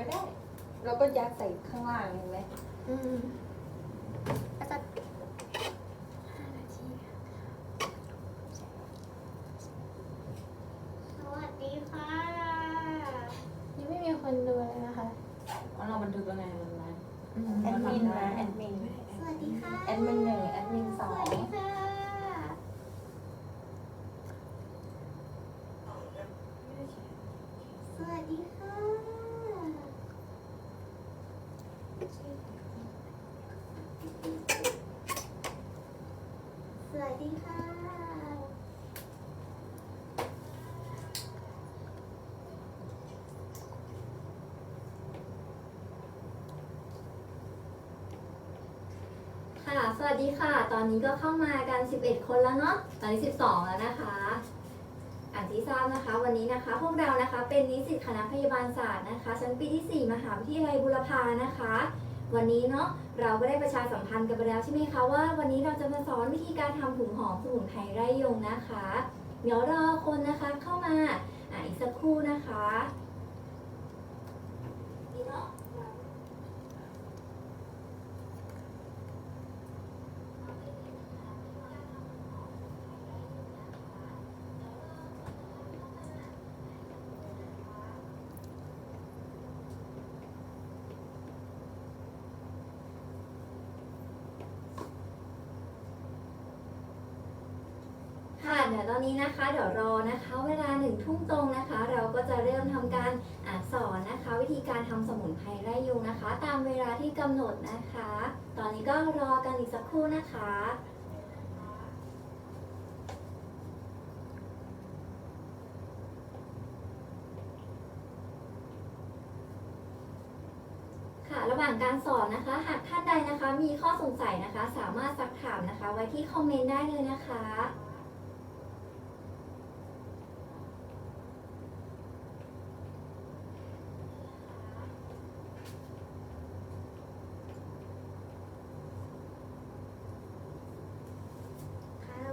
ก็ได้ เราก็ยัดใส่ข้างล่างเห็นไหม อืมก็จะห้านาที สวัสดีค่ะ ยังไม่มีคนดูเลยนะคะ เพราะเราบันทึกแล้วไงมันไลฟ์ อืม แอดมินนะแอดมิน สวัสดีค่ะ แอดมินหนึ่งแอดมินส ส อง วัสดีค่ะ สวัสดีค่ะ สวัสดีค่ะ ค่ะ สวัสดีค่ะ ตอนนี้ก็เข้ามากัน 11 คนแล้วเนาะ ตอนนี้ 12 แล้วนะคะอ่านที่ทราบนะคะ วันนี้นะคะ พวกเรานะคะ เป็นนิสิตคณะพยาบาลศาสตร์นะคะ ชั้นปีที่ 4 มหาวิทยาลัยบุรพานะคะ วันนี้เนาะเราก็ได้ประชาสัมพันธ์กันไปแล้วใช่ไหมคะว่าวันนี้เราจะมาสอนวิธีการทำถุงหอมสมุนไพรไร่ยงนะคะ เดี๋ยวรอคนนะคะเข้ามาอ่าอีกสักครู่นะคะนี่เนาะ ค่ะเดี๋ยวตอ นี้นะคะเดี๋ยวรอนะคะ เวลาหนึ่งทุ่มตรงนะคะ เราก็จะเริ่มทำการอสอนนะคะ วิธีการทำสมุนไพรไร่ยุงนะคะ ตามเวลาที่กำหนดนะคะ ตอนนี้ก็รอกันอีกสักครู่นะคะค่ะระหว่างการสอนนะคะ หากท่านใดนะคะมีข้อสงสัยนะคะ สามารถซักถามนะคะ ไว้ที่คอมเมนต์ได้เลยนะคะ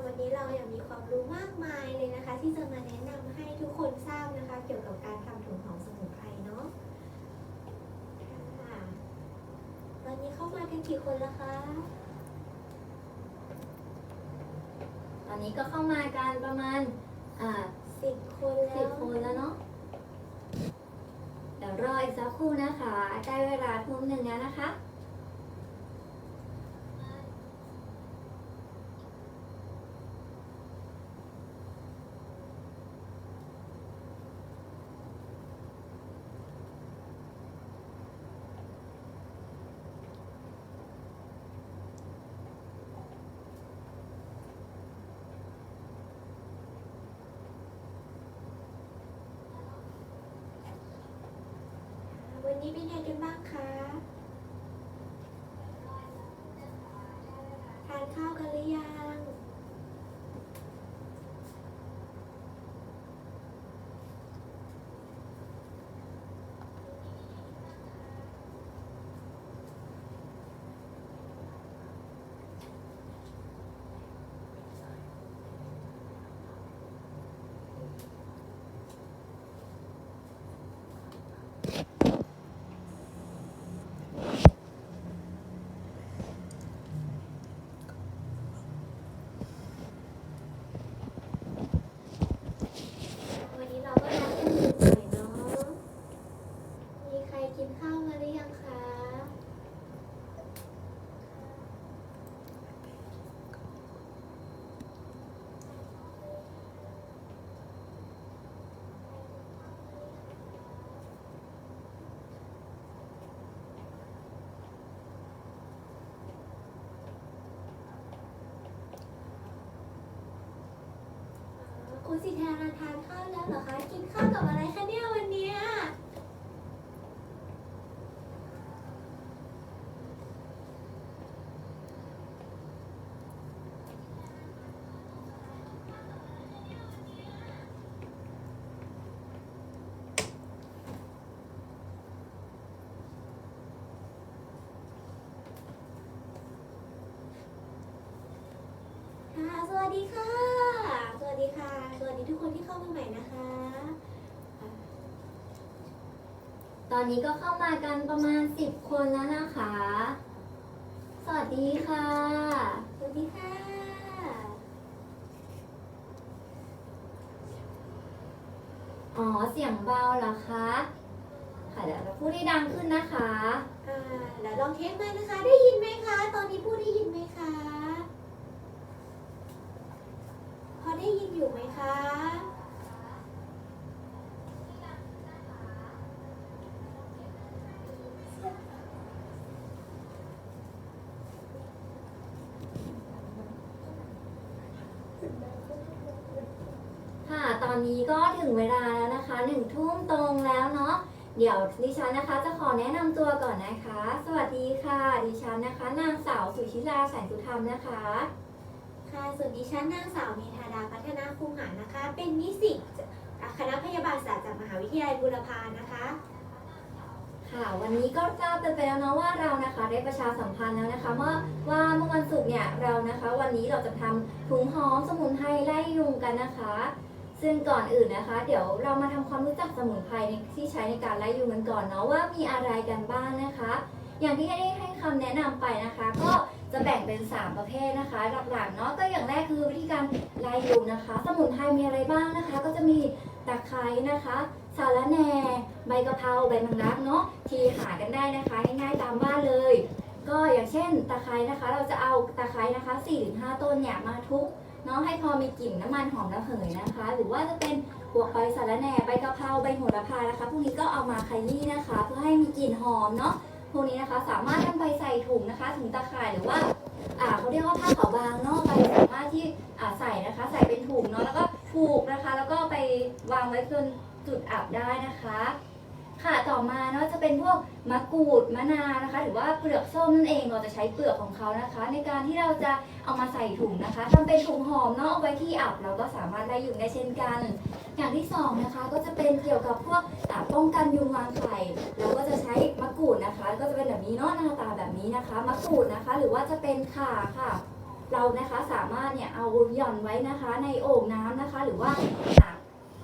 วันนี้เรายังมีความรู้มากมายเลยนะคะ ที่จะมาแนะนำให้ทุกคนทราบนะคะ เกี่ยวกับการทำถุงหอมสมุนไพรเนาะค่ะตอนนี้ เข้ามากันกี่คนแล้วคะ ตอนนี้ก็เข้ามากันประมาณอ่าสิบคนแล้สิบวคนแล้วเนาะเดี๋ยวรออีกสักครู่นะคะใกล้เวลาทุ่มหนึ่งแล้วนะคะ วันนี้เป็นไงกันบ้างคะ ทานข้าวกันหรือยัง วันนี้เราก็นัดกันดื่มหน่อยเนาะ มีใครกินข้าวมาหรือยังคะ คุณ สิทธาทานข้าวแล้วเหรอคะ กินข้าวกับอะไรคะเนี่ยวันเนี้ย ค่ะ สวัสดีค่ะ สวัสดีค่ะ สวัสดีทุกคนที่เข้ามาใหม่นะคะอ่า ต อนนี้ก็เข้ามากันประมาณ 10 คนแล้วนะคะ สวัสดีค่ะ สวัสดีค่ะ อ๋อ เสียงเบาเหรอคะ ค่ะเดี๋ยวเราพูดให้ดังขึ้นนะคะ อ่าแล้วลองเทสไหมนะคะ ได้ยินไหมคะ ตอนนี้พูดได้ยินไหมคะ พอได้ยินอยู่ไหมคะ ค่ะ ตอ นนี้ก็ถึงเวลาแล้วนะคะหนึ่งทุ่มตรงแล้วเนาะเดี๋ยวดิฉันนะคะจะขอแนะนำตัวก่อนนะคะ สวัสดีค่ะ ดิฉันนะคะ นางสาวสุชิลาแสงสุธรรมนะคะ ค่ะส่วนดิฉันนางสาวเมธาดาพัฒนาคูหานะคะ เป็นนิสิตคณะพยาบาลศาสตร์จากมหาวิทยาลัยบูรพานะคะ ค่ะ วันนี้ก็ทราบกันไปแล้วเนาะว่าเรานะคะได้ประชาสัมพันธ์แล้วนะคะว่าว่าเมื่อวันศุกร์เนี่ยเรานะคะ วันนี้เราจะทำถุงหอมสมุนไพรไล่ยุงกันนะคะ ซึ่งก่อนอื่นนะคะ เดี๋ยวเรามาทำความรู้จักสมุนไพรที่ใช้ในการไล่ยุงกันก่อนเนาะว่ามีอะไรกันบ้างนะคะ อย่างที่ได้ให้คำแนะนำไปนะคะ ก็จะแบ่งเป็น 3 ประเภทนะคะ หลักๆเนาะก็อย่างแรกคือวิธีการไล่ยุงนะคะ สมุนไพรมีอะไรบ้างนะคะ ก็จะมีตะไคร้นะคะสาระแหน่ใบกะเพราใบมังลักเนาะที่หากันได้นะคะง่ายๆตามบ้านเลย ก็อย่างเช่นตะไคร้นะคะ เราจะเอาตะไคร้นะคะ4-5 ต้นเนี่ยมาทุบ เนาะให้พอมีกลิ่นน้ำมันหอมระเหยนะคะ หรือว่าจะเป็นหัวใบสาระแหน่ใบกะเพราใบโหระพานะคะพวกนี้ก็เอามาขยี้นะคะ เพื่อให้มีกลิ่นหอมเนาะพวกนี้นะคะสามารถนำไปใส่ถุงนะคะถุงตะข่ายหรือว่าอ่าเขาเรียกว่าผ้าขาวบางเนาะใบสามารถที่อ่าใส่นะคะ ใส่เป็นถุงเนาะแล้วก็ผูกนะคะ แล้วก็ไปวางไว้จนจุดอับได้นะคะ ค่ะต่อมาเนาะจะเป็นพวกมะกรูดมะนาวนะคะ หรือว่าเปลือกส้มนั่นเองเราจะใช้เปลือกของเขานะคะ ในการที่เราจะเอามาใส่ถุงนะคะทำเป็นถุงหอมเนาะเอาไว้ที่อับเราก็สามารถไล่ยุงได้เช่นกัน อย่างที่สองนะคะก็จะเป็นเกี่ยวกับพวกป้องกันยุงวางไข่เราก็จะใช้มะกรูดนะคะ ก็จะเป็นแบบนี้เนาะหน้าตาแบบนี้นะคะมะกรูดนะคะ หรือว่าจะเป็นข่าค่ะ เรานะคะสามารถเนี่ยเอาหย่อนไว้นะคะ ในโอ่งน้ำนะคะ หรือว่าอ่า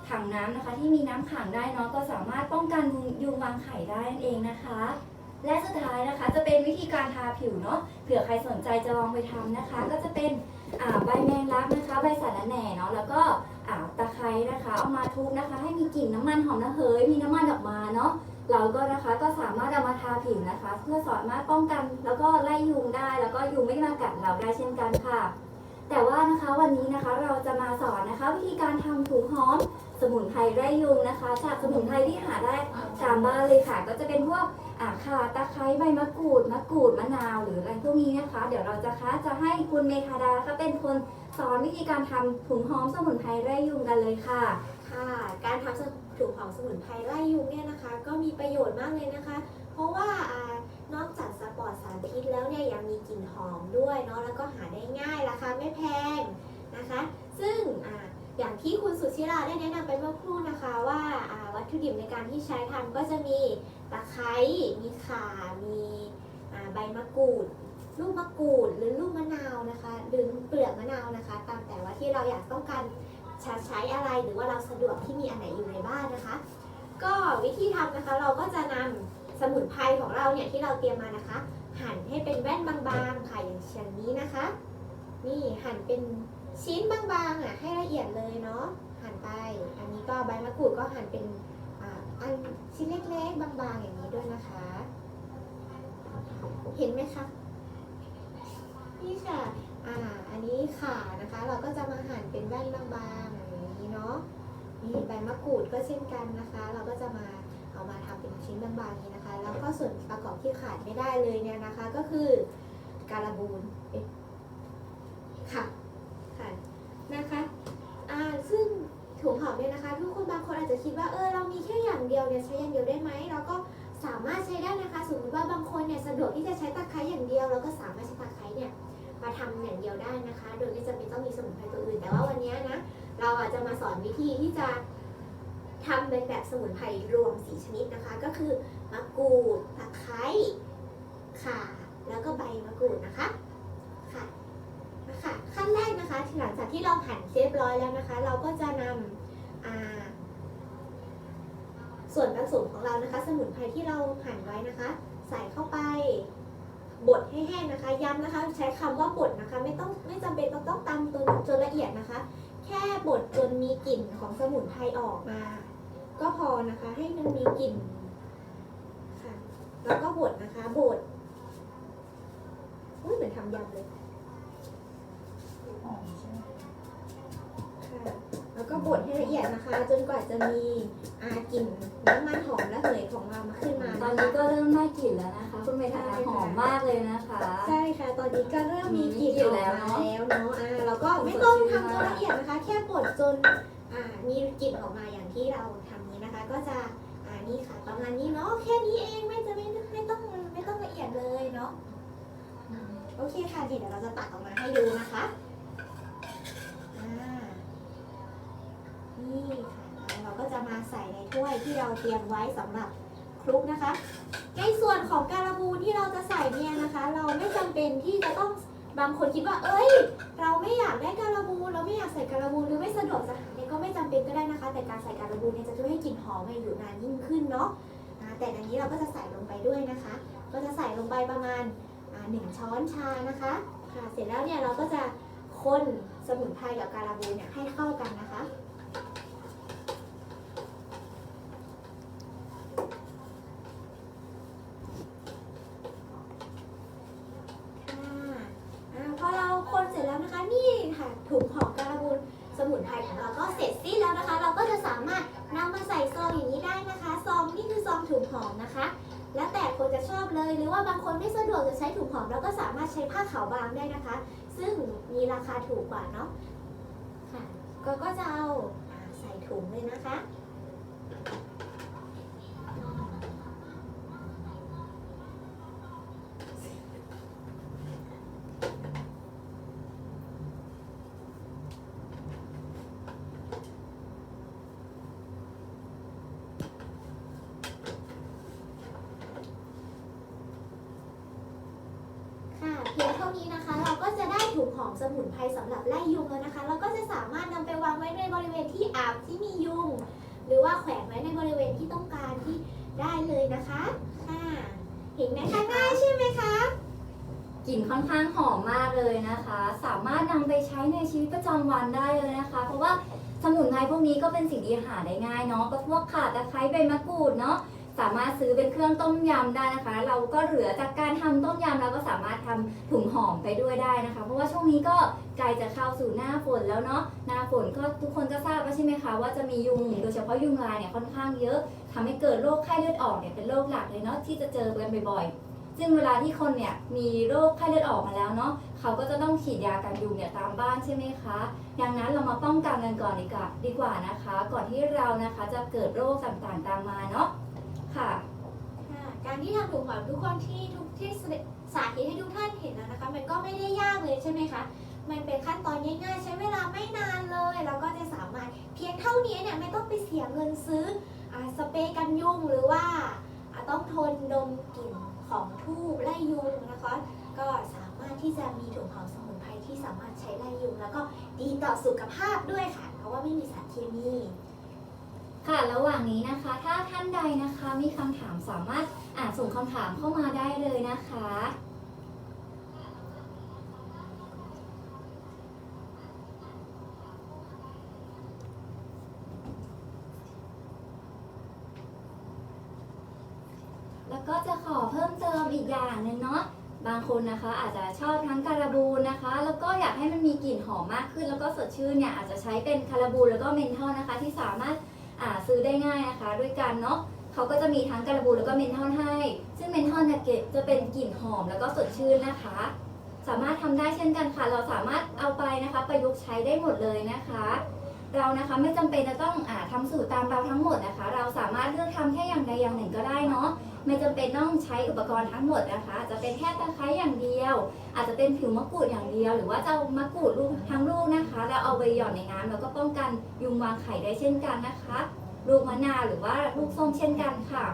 ถังน้ำนะคะ ที่มีน้ำขังได้เนาะก็สามารถป้องกันยุงวางไข่ได้นั่นเองนะคะ และสุดท้ายนะคะจะเป็นวิธีการทาผิวเนาะเผื่อใครสนใจจะลองไปทำนะคะ ก็จะเป็นใบแมงลักนะคะ ใบสาระแหน่เนาะแล้วก็าตะไคร้นะคะ เอามาทุบนะคะ ให้มีกลิ่นน้ำมันหอมระเหยมีน้ำมันออกมาเนาะเราก็นะคะก็สามารถเอามาทาผิวนะคะ เพื่อสามารถป้องกันแล้วก็ไล่ยุงได้ แล้วก็ยุงไม่มากัดเราได้เช่นกันค่ะ แต่ว่านะคะวันนี้นะคะเราจะมาสอนนะคะ วิธีการทำถุงหอม สมุนไพรไร่ยุงนะคะ จากสมุนไพรที่หาได้ตามบ้านเลยค่ะ ก็จะเป็นพวกอ่าข่าตะไคร้ใบมะกรูดมะกรูดมะนาวหรืออะไรพวกนี้นะคะ เดี๋ยวเราจะคะจะให้คุณเมธาดานะคะเป็นคนสอนวิธีการทำถุงหอมสมุนไพรไร่ยุงกันเลยค่ะ ค่ะการทำถุงของสมุนไพรไล่ยุงเนี่ยนะคะ ก็มีประโยชน์มากเลยนะคะ เพราะว่าอ่านอกจากสปอร์ตสารพิษแล้วเนี่ยยังมีกลิ่นหอมด้วยเนาะแล้วก็หาได้ง่ายราคาไม่แพงนะคะ ซึ่งอ่า อย่างที่คุณสุชิราได้แนะนำไปเมื่อครู่นะคะว่าวัตถุดิบในการที่ใช้ทำก็จะมีตะไคร้ มีข่า มีใบมะกรูด ลูกมะกรูด หรือลูกมะนาวนะคะ หรือเปลือกมะนาวนะคะ ตามแต่ว่าที่เราอยากต้องการใช้อะไรหรือว่าเราสะดวกที่มีอันไหนอยู่ในบ้านนะคะ ก็วิธีทำนะคะเราก็จะนำสมุนไพรของเราเนี่ยที่เราเตรียมมานะคะ หั่นให้เป็นแว่นบางๆค่ะอย่างเช่นนี้นะคะ นี่หั่นเป็น ชิ้นบางๆอะให้ละเอียดเลยเนาะหั่นไป อันนี้ก็ใบมะกรูดก็หั่นเป็นอ่าอันชิ้นเล็กๆบางๆอย่างนี้ด้วยนะคะ เห็นไหมคะนี่ค่ะอ่าอันนี้ขานะคะ เราก็จะมาหั่นเป็นแว่นบางๆอย่างนี้เนาะนี่ใบมะกรูดก็เช่นกันนะคะ เราก็จะมาเอามาทำเป็นชิ้นบางๆนี้นะคะ แล้วก็ส่วนประกอบที่ขาดไม่ได้เลยเนี่ยนะคะ ก็คือการบูนค่ะ นะคะอ่าซึ่งถุงหอมเนี่ยนะคะ ทุกคนบางคนอาจจะคิดว่าเออเรามีแค่อย่างเดียวเนี่ยใช้อย่างเดียวได้ไหมเราก็สามารถใช้ได้นะคะ สมมติว่าบางคนเนี่ยสะดวกที่จะใช้ตะไคร้อย่างเดียวเราก็สามารถใช้ตะไคร้เนี่ยมาทำอย่างเดียวได้นะคะ โดยไม่จำเป็นต้องมีสมุนไพรตัวอื่น แต่ว่าวันนี้นะเราอาจจะมาสอนวิธีที่จะทำเป็นแบบสมุนไพรรวมสีชนิดนะคะ ก็คือมะกรูดตะไคร้ข่าแล้วก็ใบมะกรูดนะคะ นะคะหลังจากที่เราหั่นเรียบร้อยแล้วนะคะ เราก็จะนำส่วนผสมของเรานะคะ สมุนไพรที่เราหั่นไว้นะคะ ใส่เข้าไปบดให้แห้งนะคะ ย้ำนะคะ ใช้คำว่าบดนะคะ ไม่ต้องไม่จำเป็นต้องต้องตำจนจนละเอียดนะคะ แค่บดจนมีกลิ่นของสมุนไพรออกมา ก็พอนะคะให้มันมีกลิ่นค่ะแล้วก็บดนะคะบดอุ้ยเหมือนทำยำเลย หอมใช่ไหมค่ะแล้วก็บดให้ละเอียดนะคะ จนกว่าจะมีอากลิ่นน้ำมันหอมและเหยของเรามาขึ้นมาตอนนี้ก็เริ่มได้กลิ่นแล้วนะคะ คุณเมธาหอมมากเลยนะคะ ใช่ค่ะ ตอนนี้ก็เริ่มมีกลิ่นออกแล้วมาเนอะแล้วเนาะอ่าเราก็ไม่ต้องทำจนละเอียดนะคะ แค่บดจนอ่ามีกลิ่นออกมาอย่างที่เราทำนี้นะคะ ก็จะอ่านี่ค่ะประมาณนี้เนาะแค่นี้เองไม่จะไม่ไม่ต้องไม่ต้องละเอียดเลยเนาะโอเคค่ะเดี๋ยวเราจะตักออกมาให้ดูนะคะอ่าี่แล้วเราก็จะมาใส่ในถ้วยที่เราเตรียมไว้สำหรับคลุกนะคะ ในส่วนของการบูที่เราจะใส่เนี่ยนะคะ เราไม่จำเป็นที่จะต้องบางคนคิดว่า เอ้ย เราไม่อยากได้การบูเราไม่อยากใส่การบูหรือไม่สะดวกจะหาเนี่ยก็ไม่จำเป็นก็ได้นะคะ แต่การใส่การบูเนี่ยจะช่วยให้กลิ่นหอมอยู่นานยิ่งขึ้นเนาะแต่อันนี้เราก็จะใส่ลงไปด้วยนะคะ ก็จะใส่ลงไปประมาณหนึ่งช้อนชานะคะค่ะเสร็จแล้วเนี่ยเราก็จะคนสมุนไพรกับการบูเนี่ยให้เข้ากันนะคะอ่าพอเราคนเสร็จแล้วนะคะ นี่ค่ะถุงของการบูนสมุนไพรของเราก็เสร็จสิ้นแล้วนะคะ เราก็จะสามารถนำมาใส่ซองอย่างนี้ได้นะคะ ซองนี่คือซองถุงหอมนะคะ แล้วแต่คนจะชอบเลย หรือว่าบางคนไม่สะดวกจะใช้ถุงหอมเราก็สามารถใช้ผ้าขาวบางได้นะคะ ซึ่งมีราคา ถูกกว่าเนาะค่ะก็ก็จะเอาอ่าใส่ถุงเลยนะคะ ค่ะเพียงเท่านี้นะคะ เราก็จะได้ถุง หอมสมุนไพรสำหรับไล่ยุงแล้วนะคะ เราก็จะสามารถนำไปวางไว้ในบริเวณที่อาบที่มียุง หรือว่าแขวนไว้ในบริเวณที่ต้องการที่ได้เลยนะคะค่ะเห็นไหมคะง่ายใช่ไหมคะกลิ่นค่อนข้างหอมมากเลยนะคะ สามารถนำไปใช้ในชีวิตประจำวันได้เลยนะคะ เพราะว่าสมุนไพรพวกนี้ก็เป็นสิ่งที่หาได้ง่ายเนาะก็พวกข่าตะไคร้ใบมะกรูดเนาะามารถซื้อเป็นเครื่องต้มยำได้นะคะ เราก็เหลือจากการทำต้มยำเราก็สามารถทำถุงหอมไปด้วยได้นะคะ เพราะว่าช่วงนี้ก็ใกล้จะเข้าสู่หน้าฝนแล้วเนาะหน้าฝนก็ทุกคนก็ทราบแล้วใช่ไหมคะว่าจะมียุงโดยเฉพาะยุงลายเนี่ยค่อนข้างเยอะทำให้เกิดโรคไข้เลือดออกเนี่ยเป็นโรคหลักเลยเนาะที่จะเจอกันบ่อยๆซึ่งเวลาที่คนเนี่ยมีโรคไข้เลือดออกมาแล้วเนาะเขาก็จะต้องฉีดยากันยุงเนี่ยตามบ้านใช่ไหมคะดังนั้นเรามาป้องกันกันก่อนดีกว่าดีกว่านะคะ ก่อนที่เรานะคะจะเกิดโรคต่างๆตามมาเนาะ ค่ะ การที่ทำถุงหอมทุกคนที่ทุกที่สาธิตให้ทุกท่านเห็นแล้วนะคะ มันก็ไม่ได้ยากเลยใช่ไหมคะ มันเป็นขั้นตอนง่ายๆ ใช้เวลาไม่นานเลย แล้วก็จะสามารถเพียงเท่านี้เนี่ยไม่ต้องไปเสียเงินซื้ออสเปรย์กันยุงหรือว่าต้องทนดมกลิ่นของทูบไล่ยุงนะคะ ก็สามารถที่จะมีถุงหอมสมุนไพรที่สามารถใช้ไล่ยุงแล้วก็ดีต่อสุขภาพด้วยค่ะ เพราะว่าไม่มีสารเคมี ระหว่างนี้นะคะ ถ้าท่านใดนะคะมีคำถามสามารถอ่านส่งคำถามเข้ามาได้เลยนะคะแล้วก็จะขอเพิ่มเติมอีกอย่างหนึ่งเนาะ บางคนนะคะ อาจจะชอบทั้งการาบูนนะคะ แล้วก็อยากให้มันมีกลิ่นหอมมากขึ้น แล้วก็สดชื่นเนี่ยอาจจะใช้เป็นคาราบูนแล้วก็เมนทอลนะคะ ที่สามารถ ซื้อได้ง่ายนะคะด้วยกันเนาะเขาก็จะมีทั้งการะบูแล้วก็เมนทอลให้ ซึ่งเมนทอลเนี่ยเก็บจะเป็นกลิ่นหอมแล้วก็สดชื่นนะคะ สามารถทำได้เช่นกันค่ะ เราสามารถเอาไปนะคะ ประยุกต์ใช้ได้หมดเลยนะคะ เรานะคะไม่จำเป็นจะต้องอาทำสูตรตามเราทั้งหมดนะคะ เราสามารถเลือกทำแค่อย่างใดอย่างหนึ่งก็ได้เนาะ ไม่จำเป็นต้องใช้อุปกรณ์ทั้งหมดนะคะอาจจะเป็นแค่ตะไคร้อย่างเดียว อาจจะเป็นผิวมะกรูดอย่างเดียว หรือว่าจะเอามะกรูดลูกทั้งลูกนะคะ แล้วเอาไปหย่อนในน้ำแล้วก็ป้องกันยุงวางไข่ได้เช่นกันนะคะ ลูกมะนาวหรือว่าลูกส้มเช่นกันค่ะ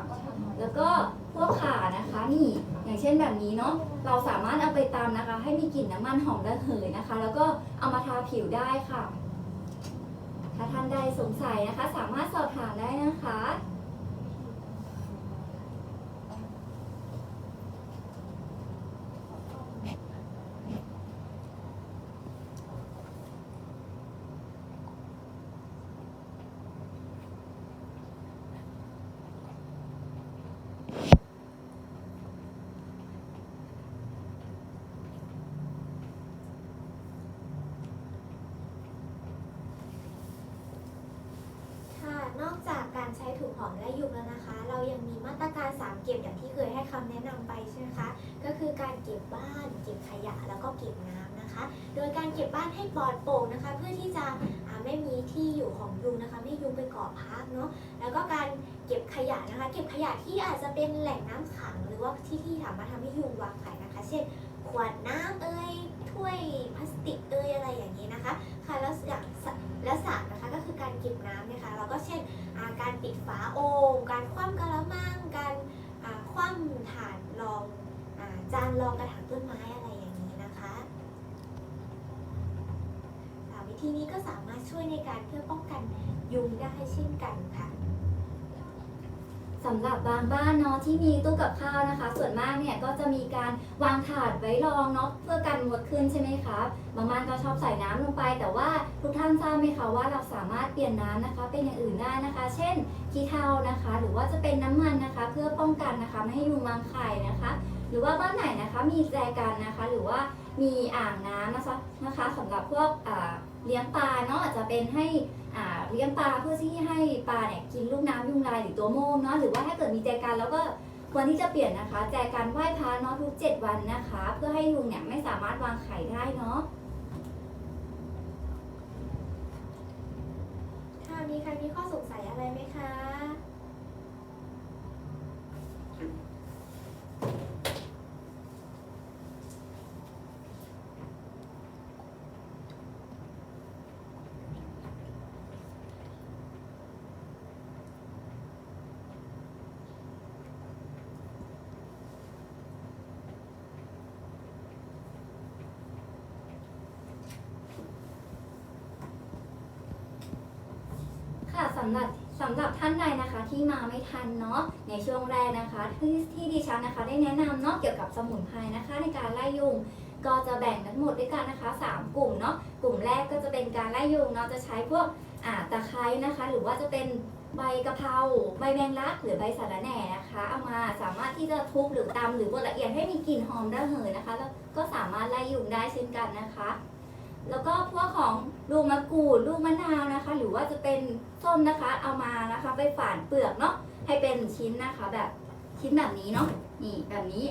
แล้วก็พวกข่านะคะนี่อย่างเช่นแบบนี้เนาะเราสามารถเอาไปตำนะคะ ให้มีกลิ่นน้ำมันหอมระเหยนะคะ แล้วก็เอามาทาผิวได้ค่ะ ถ้าท่านใดสงสัยนะคะ สามารถสอบถามได้นะคะ การใช้ถุงหอมาตรการ 3 เก็บอย่างที่เคยให้คำแนะนำไปใช่ไหมคะ ก็คือการเก็บบ้าน เก็บขยะแล้วก็เก็บน้ำนะคะ โดยการเก็บบ้านให้ปลอดโปร่งนะคะ เพื่อที่จะไม่มีที่อยู่ของยุงนะคะ ไม่ยุงไปเกาะพักเนาะ แล้วก็การเก็บขยะนะคะ เก็บขยะที่อาจจะเป็นแหล่งน้ำขัง หรือว่าที่ที่สามารถทำให้ยุงวางไข่นะคะ เช่น ขวดน้ำเอ่ย ถ้วยพลาสติกเอ่ยอะไรอย่างนี้นะคะ ค่ะ แล้วอย่างสะและสระนะคะก็คือการเก็บน้ำนะคะ แล้วก็เช่น การปิดฝาโอ่งการคว่ำกระมัง การคว่ำถาดรองอจานรองกระถางต้นไม้อะไรอย่างนี้นะคะวิธีนี้ก็สามารถช่วยในการเพื่อป้องกันยุงได้เช่นกันค่ะ สำหรับบางบ้านเนาะที่มีตู้กับข้าวนะคะ ส่วนมากเนี่ยก็จะมีการวางถาดไว้รองเนาะเพื่อกันมดขึ้นใช่ไหมคะบางบ้านก็ชอบใส่น้ำลงไป แต่ว่าทุกท่านทราบไหมคะว่าเราสามารถเปลี่ยนน้ำนะคะ เป็นอย่างอื่นได้นะคะ เช่นขี้เถ้านะคะ หรือว่าจะเป็นน้ำมันนะคะ เพื่อป้องกันนะคะไม่ให้ยุงวางไข่นะคะ หรือว่าบ้านไหนนะคะมีแจกันนะคะ หรือว่ามีอ่างน้ำนะคะนะคะสำหรับพวกเลี้ยงปลาเนาะอาจจะเป็นให้ เลี้ยงปลาเพื่อที่ให้ปลาเนี่ยกินลูกน้ำยุงลายหรือตัวโมงเนาะหรือว่าถ้าเกิดมีแจกันแล้วก็ควรที่จะเปลี่ยนนะคะ แจกันไหว้พระเนาะทุก 7 วันนะคะ เพื่อให้ยุงเนี่ยไม่สามารถวางไข่ได้เนาะค่ะมีใครมีข้อสงสัยอะไรไหมคะ ค่ะ สำหรับสำหรับท่านใดนะคะที่มาไม่ทันเนาะในช่วงแรกนะคะที่ที่ดิฉันนะคะ ได้แนะนำเนาะเกี่ยวกับสมุนไพรนะคะ ในการไล่ยุงก็จะแบ่งทั้งหมดด้วยกันนะคะ 3 กลุ่มเนาะกลุ่มแรกก็จะเป็นการไล่ยุงเนาะจะใช้พวกอ่าตะไคร้นะคะ หรือว่าจะเป็นใบกะเพราใบแมงลักหรือใบสะระแหน่นะคะ เอามาสามารถที่จะทุบหรือตำหรือบดละเอียดให้มีกลิ่นหอมระเหยนะคะ แล้วก็สามารถไล่ยุงได้เช่นกันนะคะ แล้วก็พวกของลูกมะกรูดลูกมะนาวนะคะ หรือว่าจะเป็นส้มนะคะ เอามานะคะ ไปฝานเปลือกเนาะให้เป็นชิ้นนะคะแบบชิ้นแบบนี้เนาะนี่แบบนี้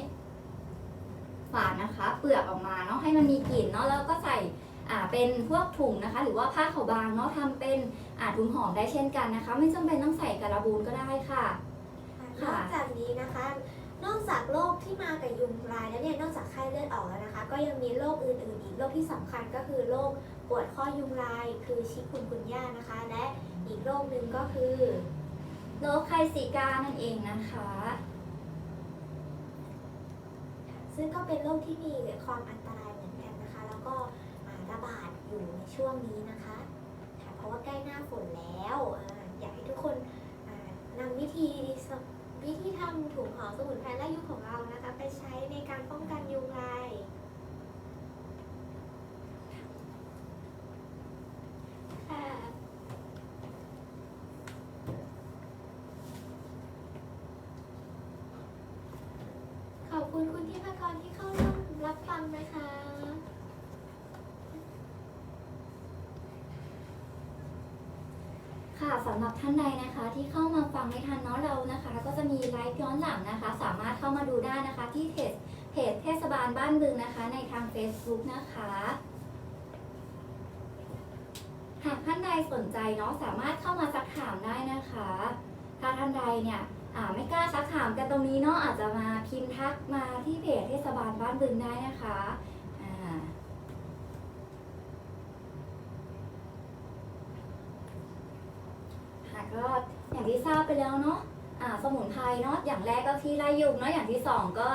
ฝานนะคะ เปลือกออกมาเนาะให้มันมีกลิ่นเนาะแล้วก็ใส่อ่าเป็นพวกถุงนะคะ หรือว่าผ้าขาวบางเนาะทำเป็นอ่าถุงหอมได้เช่นกันนะคะ ไม่จำเป็นต้องใส่การะบูนก็ได้ค่ะ นอกจากนี้นะคะ นอกจากโรคที่มากับยุงลายแล้วเนี่ยนอกจากไข้เลือดออกแล้วนะคะ ก็ยังมีโรคอื่นๆอีกโรคที่สำคัญก็คือโรคปวดข้อยุงลายคือชิคุนกุนย่านะคะ และอีกโรคหนึ่งก็คือโรคไข้ซิกานั่นเองนะคะ ซึ่งก็เป็นโรคที่มีความอันตรายเหมือนกันนะคะ แล้วก็ระบาดอยู่ในช่วงนี้นะคะเพราะว่าใกล้หน้าฝนแล้วอยากให้ทุกคนนำวิธี วิธีทำถุงห่อสมุนไพรไล่ยุงของเรานะคะ ไปใช้ในการป้องกันยุงลาย ขอบคุณคุณที่พากรที่เข้าร่วมรับฟังนะคะ ค่ะสำหรับท่านใดนะคะที่เข้ามาฟังไม่ทันเนาะเรานะคะ ก็จะมีไลฟ์ย้อนหลังนะคะ สามารถเข้ามาดูได้นะคะ ที่เพจเพจเทศบาลบ้านบึงนะคะ ในทาง Facebook นะคะหากท่านใดสนใจเนาะสามารถเข้ามาซักถามได้นะคะ ถ้าท่านใดเนี่ยไม่กล้าซักถามกันตรงนี้เนาะอาจจะมาพิมพ์ทักมาที่เพจเทศบาลบ้านบึงได้นะคะอ่า ค่ะ ก็อย่างที่ทราบไปแล้วเนาะอ่าสมุนไพรเนาะอย่างแรกก็ที่ไล่ยุงเนาะอย่างที่สองก็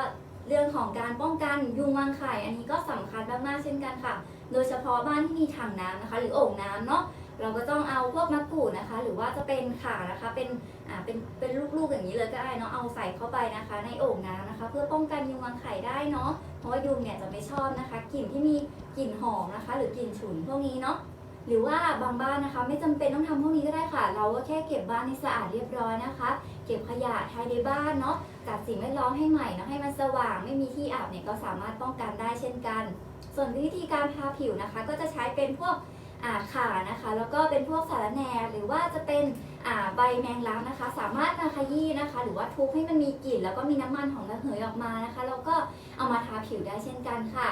เรื่องของการป้องกันยุงวางไข่อันนี้ก็สำคัญมากๆเช่นกันค่ะ โดยเฉพาะบ้านที่มีถังน้ำนะคะ หรือโอ่งน้ำเนาะเราก็ต้องเอาพวกมะกรูดนะคะ หรือว่าจะเป็นข่านะคะ เป็นอ่าเป็นเป็นลูกๆอย่างนี้เลยก็ได้เนาะเอาใส่เข้าไปนะคะ ในโอ่งน้ำนะคะ เพื่อป้องกันยุงวางไข่ได้เนาะเพราะว่ายุงเนี่ยจะไม่ชอบนะคะกลิ่นที่มีกลิ่นหอมนะคะ หรือกลิ่นฉุนพวกนี้เนาะ หรือว่าบางบ้านนะคะ ไม่จำเป็นต้องทำพวกนี้ก็ได้ค่ะ เราก็แค่เก็บบ้านให้สะอาดเรียบร้อยนะคะ เก็บขยะภายในบ้านเนาะจัดสิ่งแวดล้อมให้ใหม่เนาะให้มันสว่างไม่มีที่อาบเนี่ยก็สามารถป้องกันได้เช่นกัน ส่วนวิธีการทาผิวนะคะ ก็จะใช้เป็นพวกอาข่านะคะ แล้วก็เป็นพวกสารแหน่หรือว่าจะเป็นใบแมงลักนะคะ สามารถมาขยี้นะคะ หรือว่าทุบให้มันมีกลิ่นแล้วก็มีน้ำมันของระเหยออกมานะคะ แล้วก็เอามาทาผิวได้เช่นกันค่ะ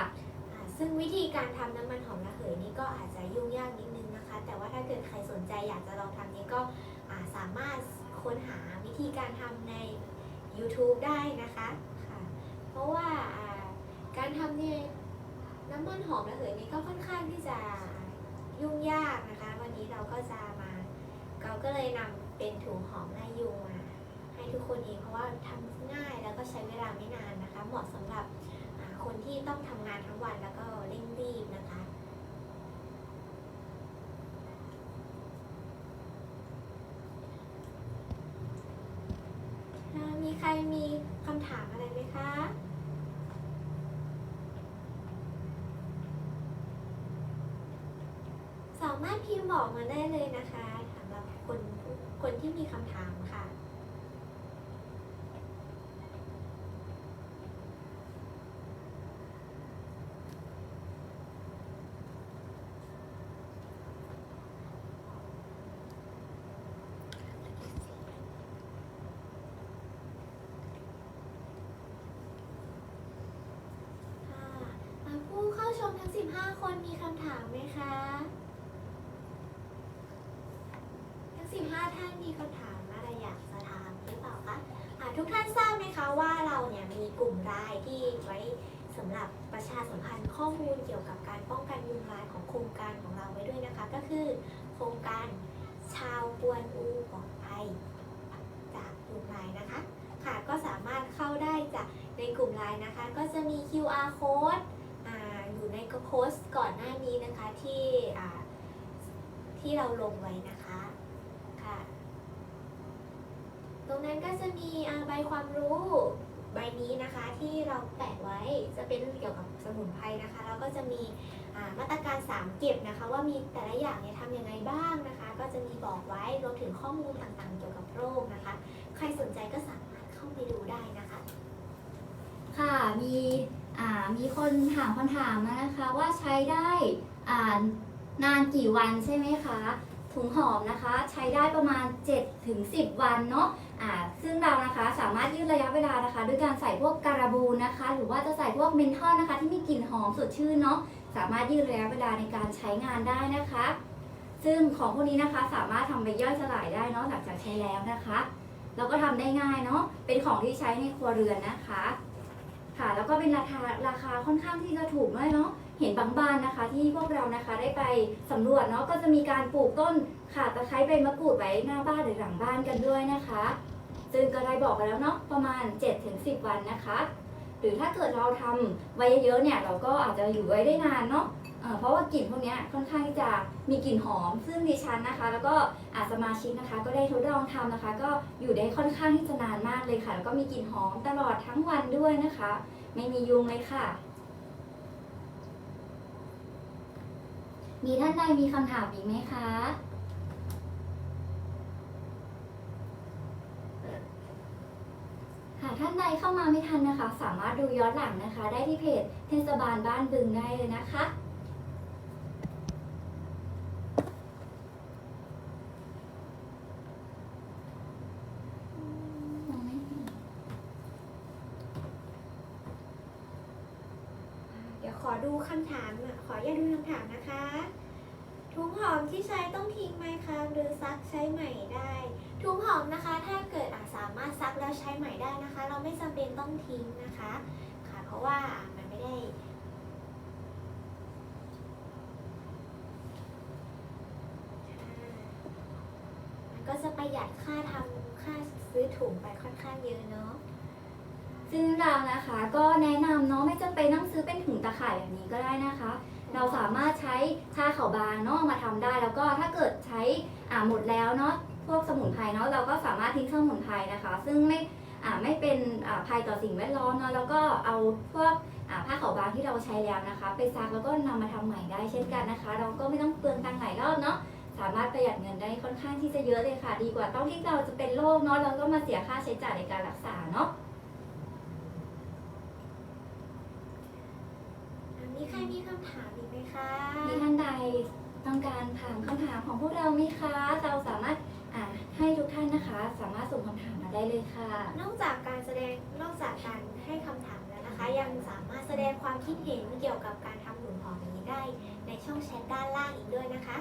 ซึ่งวิธีการทำน้ำมันหอมระเหยนี่ก็อาจจะยุ่งยากนิดนึงนะคะ แต่ว่าถ้าเกิดใครสนใจอยากจะลองทำนี้ก็าสามารถค้นหาวิธีการทำใน YouTube ได้นะคะค่ะเพราะว่าการทำเนี่ยน้ำมันหอมระเหยนี่ก็ค่อนข้างที่จะยุ่งยากนะคะ วันนี้เราก็จะมา เราก็เลยนำเป็นถุงหอมไล่ยุงมาให้ทุกคนเองเพราะว่าทำง่ายแล้วก็ใช้เวลาไม่นานนะคะ เหมาะสำหรับ คนที่ต้องทำงานทั้งวันแล้วก็เร่งรีบนะคะ มีใครมีคำถามอะไรไหมคะสามารถพิมพ์บอกมาได้เลยนะคะสำหรับคนคนที่มีคำถามค่ะอ่าผู้เข้าชมทั้ง 15 คน มีคำถามไหมคะทั้ง15ท่านมีคำถามอะไรอยากจะถามหรือเปล่าคะอ่าทุกท่านทราบไหมคะว่าเราเนี่ยมีกลุ่มรายที่ไว้สำหรับประชาสัมพันธ์ข้อมูลเกี่ยวกับการป้องกันยุงลายของโครงการของเราไว้ด้วยนะคะ ก็คือโครงการชาวกวนอูปลอดภัยจากยุงลายนะคะ ค่ะก็สามารถเข้าได้จากในกลุ่มไลน์นะคะ ก็จะมี QR code ในโพสต์ก่อนหน้านี้นะคะที่ที่เราลงไว้นะคะค่ะ ตรงนั้นก็จะมีใบความรู้ใบนี้นะคะที่เราแปะไว้จะเป็นเกี่ยวกับสมุนไพรนะคะแล้วก็จะมีมาตรการ 3 เก็บนะคะ ว่ามีแต่ละอย่างเนี่ยทำยังไงบ้างนะคะ ก็จะมีบอกไว้รวมถึงข้อมูลต่างๆ เกี่ยวกับโรคนะคะ ใครสนใจก็สามารถเข้าไปดูได้นะคะ ค่ะมี มีคนถามคำถามมานะคะว่าใช้ได้อ่านานกี่วันใช่ไหมคะ ถุงหอมนะคะ ใช้ได้ประมาณ 7-10ถึง10วันเนาะอ่าซึ่งเรานะคะสามารถยืดระยะเวลานะคะ ด้วยการใส่พวกการาบูนนะคะ หรือว่าจะใส่พวกเมนทอลนะคะ ที่มีกลิ่นหอมสดชื่นเนาะสามารถยืดระยะเวลาในการใช้งานได้นะคะ ซึ่งของพวกนี้นะคะสามารถทำไปย่อยสลายได้เนาะหลังจากใช้แล้วนะคะแล้วก็ทำได้ง่ายเนาะเป็นของที่ใช้ในครัวเรือนนะคะ ค่ะ แล้วก็เป็นราคาราคาค่อนข้างที่จะถูกด้วยเนาะเห็นบางบ้านนะคะ ที่พวกเรานะคะได้ไปสำรวจเนาะก็จะมีการปลูกต้นข่าตะไคร้ใบมะกรูดไว้หน้าบ้านหรือหลังบ้านกันด้วยนะคะ ซึ่งก็ได้บอกไปแล้วเนาะประมาณ 7-10 วันนะคะ หรือถ้าเกิดเราทำไว้เยอะๆเนี่ยเราก็อาจจะอยู่ไว้ได้นานเนาะ เพราะว่ากลิ่นพวกนี้ค่อนข้างที่จะมีกลิ่นหอม ซึ่งดิฉันนะคะ แล้วก็อาสมาชิกนะคะ ก็ได้ทดลองทำนะคะ ก็อยู่ได้ค่อนข้างที่จะนานมากเลยค่ะ แล้วก็มีกลิ่นหอมตลอดทั้งวันด้วยนะคะ ไม่มียุงเลยค่ะ มีท่านใดมีคำถามอีกไหมคะหากท่านใดเข้ามาไม่ทันนะคะ สามารถดูย้อนหลังนะคะ ได้ที่เพจเทศบาลบ้านบึงได้เลยนะคะ เดี๋ยวขอดู คำถามอะขออย่าตดูคำถามนะคะ ถุงหอมที่ใช้ต้องทิ้งไหมคะหรือซักใช้ใหม่ได้ ถุงหอมนะคะ ถ้าเกิดอะสามารถซักแล้วใช้ใหม่ได้นะคะ เราไม่จำเป็นต้องทิ้งนะคะค่ะ เพราะว่ามันไม่ได้มันก็จะประหยัดค่าทำค่าซื้อถุงไปค่อนข้างเยอะเนาะ ซึ่งเรานะคะก็แนะนำเนาะไม่จำเป็นต้องซื้อเป็นถุงตะข่ายแบบนี้ก็ได้นะคะ เราสามารถใช้ผ้าขาวบางเนาะมาทำได้ แล้วก็ถ้าเกิดใช้อ่าหมดแล้วเนาะพวกสมุนไพรเนาะเราก็สามารถทิ้งสมุนไพรนะคะ ซึ่งไม่อ่าไม่เป็นอ่าภัยต่อสิ่งแวดล้อมเนาะแล้วก็เอาพวกอ่าผ้าขาวบางที่เราใช้แล้วนะคะ ไปซักแล้วก็นำมาทำใหม่ได้เช่นกันนะคะ เราก็ไม่ต้องเปลืองตังค์หลายรอบเนาะสามารถประหยัดเงินได้ค่อนข้างที่จะเยอะเลยค่ะ ดีกว่าต้องที่เราจะเป็นโรคเนาะแล้วก็มาเสียค่าใช้จ่ายในการรักษาเนาะ อะ มีใครมีคำถามอีกไหมคะ มีท่านใดต้องการถามคำถามของพวกเราไหมคะ เราสามารถอ่าให้ทุกท่านนะคะ สามารถส่งคำถามมาได้เลยค่ะ นอกจากการแสดงนอกจากการให้คำถามแล้วนะคะ ยังสามารถแสดงความคิดเห็นเกี่ยวกับการทำหนุนหอมนี้ได้ ในช่องแชทด้านล่างอีกด้วยนะคะ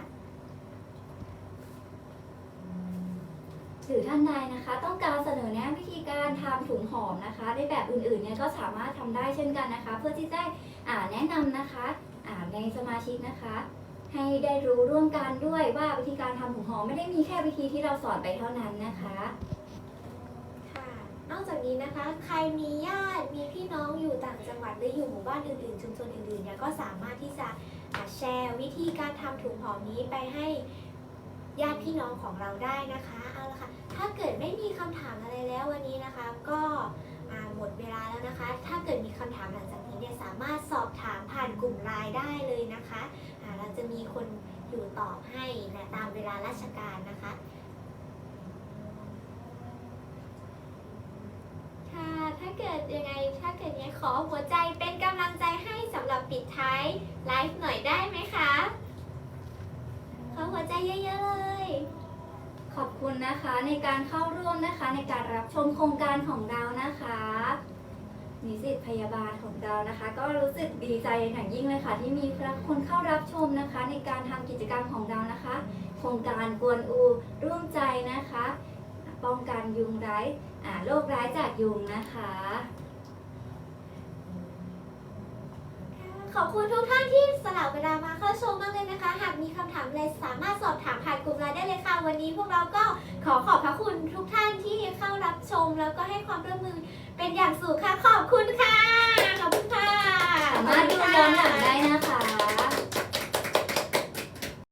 หรือท่านใดนะคะ ต้องการเสนอแนะวิธีการทำถุงหอมนะคะในแบบอื่นๆเนี่ยก็สามารถทำได้เช่นกันนะคะ เพื่อที่จะได้อ่า แนะนำนะคะในสมาชิกนะคะ ให้ได้รู้ร่วมกันด้วยว่าวิธีการทำถุงหอมไม่ได้มีแค่วิธีที่เราสอนไปเท่านั้นนะคะค่ะนอกจากนี้นะคะ ใครมีญาติมีพี่น้องอยู่ต่างจังหวัดหรืออยู่หมู่บ้านอื่นๆชุมชนอื่นๆเนี่ยก็สามารถที่จะแชร์วิธีการทำถุงหอมนี้ไปให้ญาติพี่น้องของเราได้นะคะเอาละค่ะ ถ้าเกิดไม่มีคำถามอะไรแล้ววันนี้นะคะ ก็หมดเวลาแล้วนะคะ ถ้าเกิดมีคำถามหลังจาก เนี่ยสามารถสอบถามผ่านกลุ่มไลน์ได้เลยนะคะเราจะมีคนอยู่ตอบให้นะตามเวลาราชการนะคะ ค่ะ ถ้าเกิดยังไง ถ้าเกิดยังไงขอหัวใจเป็นกำลังใจให้สำหรับปิดท้ายไลฟ์หน่อยได้ไหมคะ ขอหัวใจเยอะๆเลยขอบคุณนะคะในการเข้าร่วมนะคะในการรับชมโครงการของเรานะคะ นิสิตพยาบาลของเรานะคะ ก็รู้สึกดีใจอย่างยิ่งเลยค่ะ ที่มีคนเข้ารับชมนะคะ ในการทำกิจกรรมของเรานะคะ โครงการกวนอูร่วมใจนะคะ ป้องกันยุงร้ายอ่าโรคร้ายจากยุงนะคะ ขอบคุณทุกท่านที่สละเวลามาเข้าชมมากเลยนะคะ หากมีคำถามอะไรสามารถสอบถามผ่านกลุ่มไลน์ได้เลยค่ะ วันนี้พวกเราก็ขอขอบพระคุณทุกท่านที่เข้ารับชม แล้วก็ให้ความร่วมมือเป็นอย่างสูงค่ะ ขอบคุณค่ะ ขอบคุณค่ะ สามารถดูย้อนหลังได้นะคะ